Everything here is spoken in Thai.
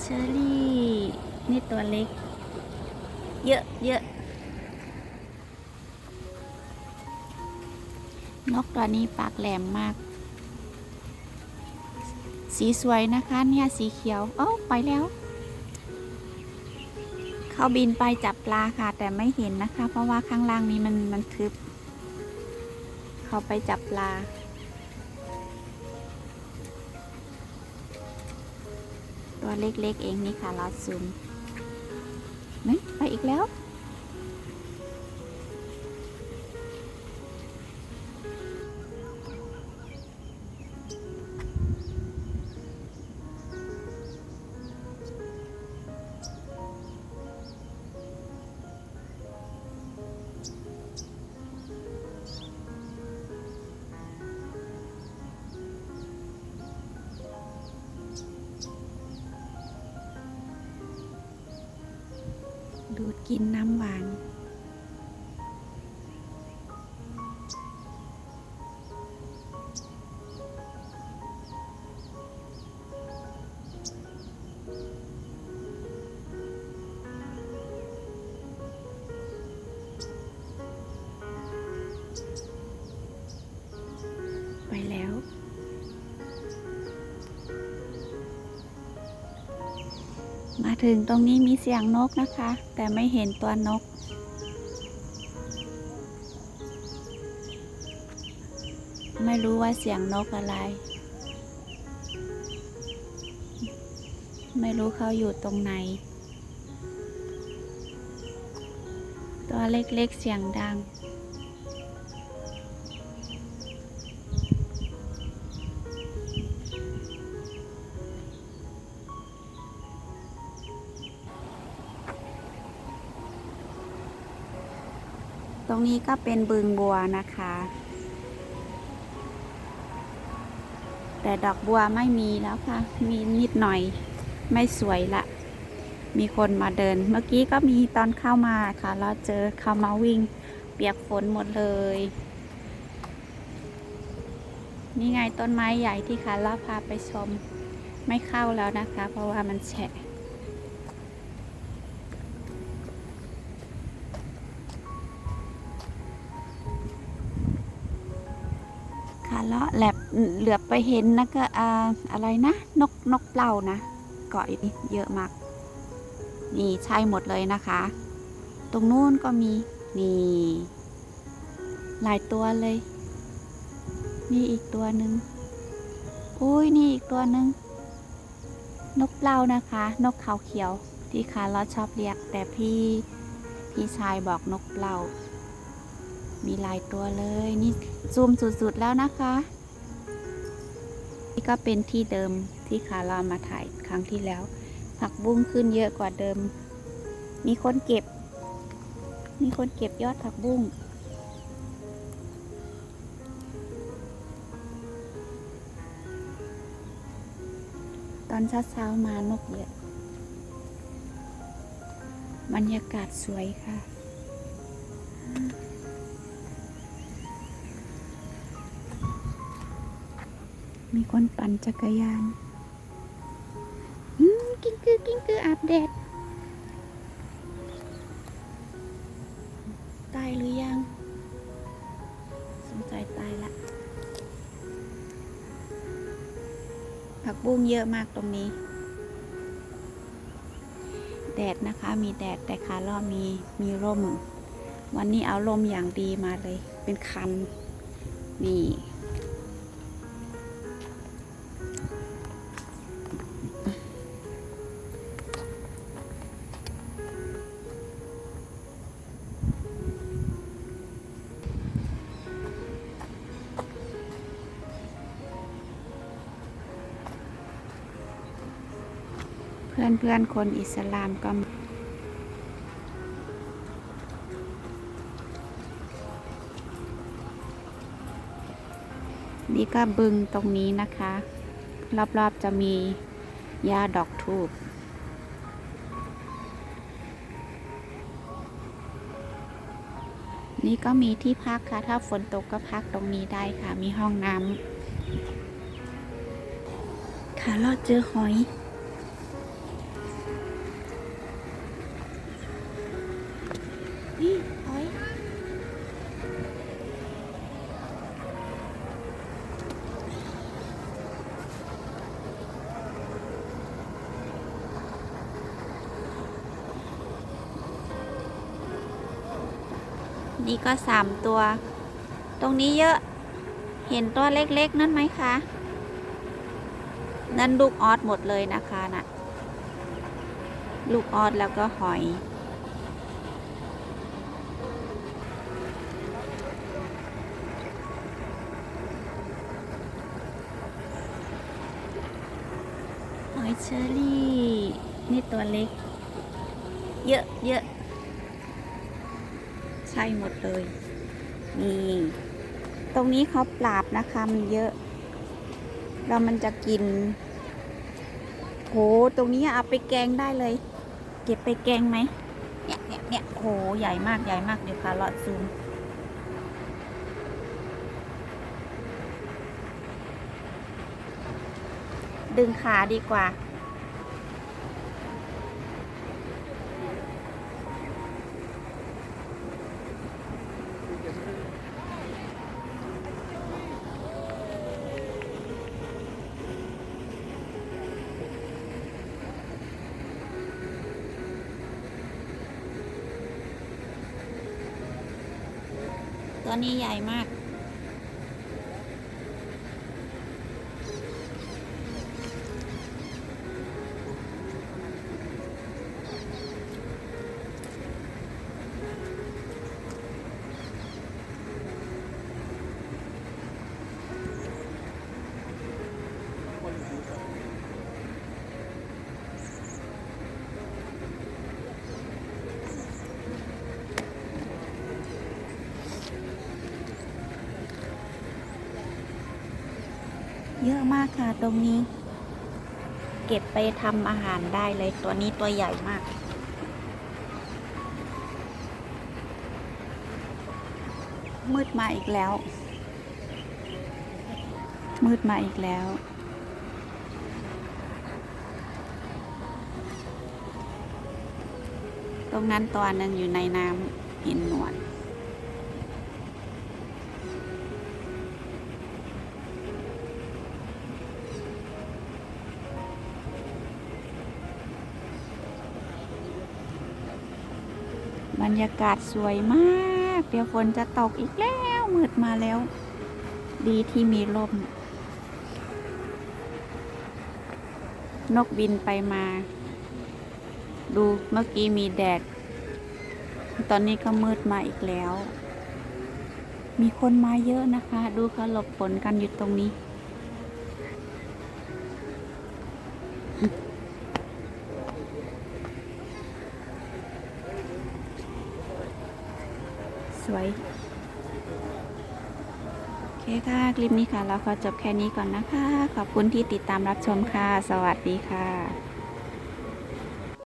เชอรี่ นี่ตัวเล็ก เยอะเยอะนกตัวนี้ปากแหลมมาก สีสวยนะคะเนี่ยสีเขียว เอ้าไปแล้ว เขาบินไปจับปลาค่ะ แต่ไม่เห็นนะคะ เพราะว่าข้างล่างนี้มันมันทึบ เขาไปจับปลา ตัวเล็กๆเองนี่ค่ะลอดซูมนี่ไปอีกแล้ว ดูดกินน้ำหวาน มาถึงตรงนี้มีเสียงนกนะคะ แต่ไม่เห็นตัวนก ไม่รู้ว่าเสียงนกอะไร ไม่รู้เขาอยู่ตรงไหน ตัวเล็กๆเสียงดัง รงนี้ก็เป็นบึงบัวนะคะ แต่ดอกบัวไม่มีแล้วค่ะ มีนิดหน่อยไม่สวยละ มีคนมาเดิน เมื่อกี้ก็มีตอนเข้ามาค่ะ เราเจอเขามาวิ่ง เปียกฝนหมดเลย นี่ไงต้นไม้ใหญ่ที่ค่ะเราพาไปชม ไม่เข้าแล้วนะคะ เพราะว่ามันแฉะ เลาะแหลบเหลือบไปเห็นนะก็อ่าอะไรนะ นกนกเปล่านะ เกาะอยู่นี่เยอะมาก นี่ใช่หมดเลยนะคะ ตรงนู้นก็มี นี่ หลายตัวเลย นี่อีกตัวหนึ่งอุ้ยนี่อีกตัวหนึ่งนกเปล่านะคะ นกเขาเขียวที่คาร์ลชอบเรียก แต่พี่พี่ชายบอกนกเปล่า มีหลายตัวเลย นี่ซูมสุดๆแล้วนะคะ นี่ก็เป็นที่เดิมที่คารามาถ่ายครั้งที่แล้ว ผักบุ้งขึ้นเยอะกว่าเดิม มีคนเก็บ มีคนเก็บยอดผักบุ้งตอนเช้าๆมานกเยอะ บรรยากาศสวยค่ะ มีคนปั่นจักรยานอืมกิ้งกือกิ้งกืออาบแดดตายหรือยัง สงสัยตายละ ผักบุ้งเยอะมากตรงนี้ แดดนะคะมีแดดแต่ขาล่อมีมีร่ม วันนี้เอาร่มอย่างดีมาเลย เป็นคัน นี่ เพื่อนเพื่อนๆคนอิสลามก็มานี่ก็บึงตรงนี้นะคะ รอบๆจะมีหญ้าดอกทูบนี่ก็มีที่พักค่ะ ถ้าฝนตกก็พักตรงนี้ได้ค่ะ มีห้องน้ำค่ะเราเจอหอย นี่ก็สามตัว ตรงนี้เยอะเห็นตัวเล็กๆ นั่นไหมคะ นั่นลูกออสหมดเลยนะคะน่ะ ลูกออสแล้วก็หอย หอยเชอรี่ นี่ตัวเล็ก เยอะเยอะ ใช่หมดเลยนี่ตรงนี้เขาปราบนะคะมันเยอะแล้วมันจะกินโหตรงนี้เอาไปแกงได้เลย เก็บไปแกงไหมเนี่ยเนี่ยเนี่ยโหใหญ่มากใหญ่มากเดี๋ยวค่ะลอดซูมดึงขาดีกว่า ตัวนี้ใหญ่มาก เยอะมากค่ะตรงนี้ เก็บไปทำอาหารได้เลยตัวนี้ตัวใหญ่มากมืดมาอีกแล้ว มืดมาอีกแล้ว ตรงนั้นตัวนั้นอยู่ในน้ำเห็นหนวด บรรยากาศสวยมากเดี๋ยวฝนจะตกอีกแล้วมืดมาแล้ว ดีที่มีลม นกบินไปมา ดูเมื่อกี้มีแดด ตอนนี้ก็มืดมาอีกแล้ว มีคนมาเยอะนะคะ ดูเขาหลบฝนกันอยู่ตรงนี้ สวย โอเคค่ะ คลิปนี้ค่ะ เราขอจบแค่นี้ก่อนนะคะ ขอบคุณที่ติดตามรับชมค่ะ สวัสดีค่ะ